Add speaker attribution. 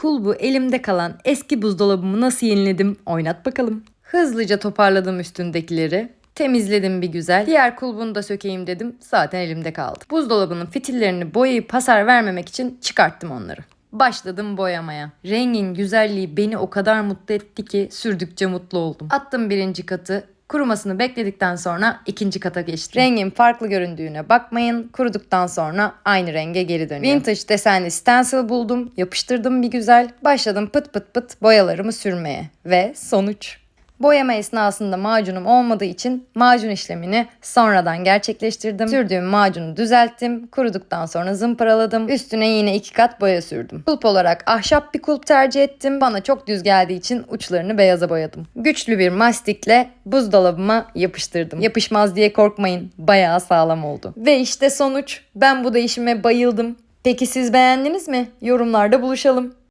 Speaker 1: kulbu elimde kalan eski buzdolabımı nasıl yeniledim oynat bakalım. Hızlıca toparladım üstündekileri. Temizledim bir güzel. Diğer kulbunu da sökeyim dedim. Zaten elimde kaldı. Buzdolabının fitillerini boyayıp hasar vermemek için çıkarttım onları. Başladım boyamaya. Rengin güzelliği beni o kadar mutlu etti ki sürdükçe mutlu oldum. Attım birinci katı. Kurumasını bekledikten sonra ikinci kata geçtim. Rengin farklı göründüğüne bakmayın. Kuruduktan sonra aynı renge geri dönüyor. Vintage desenli stencil buldum. Yapıştırdım bir güzel. Başladım pıt pıt pıt boyalarımı sürmeye. Ve sonuç. Boyama esnasında macunum olmadığı için macun işlemini sonradan gerçekleştirdim. Sürdüğüm macunu düzelttim. Kuruduktan sonra zımparaladım. Üstüne yine iki kat boya sürdüm. Kulp olarak ahşap bir kulp tercih ettim. Bana çok düz geldiği için uçlarını beyaza boyadım. Güçlü bir mastikle buzdolabıma yapıştırdım. Yapışmaz diye korkmayın. Bayağı sağlam oldu. Ve işte sonuç. Ben bu değişime bayıldım. Peki siz beğendiniz mi? Yorumlarda buluşalım.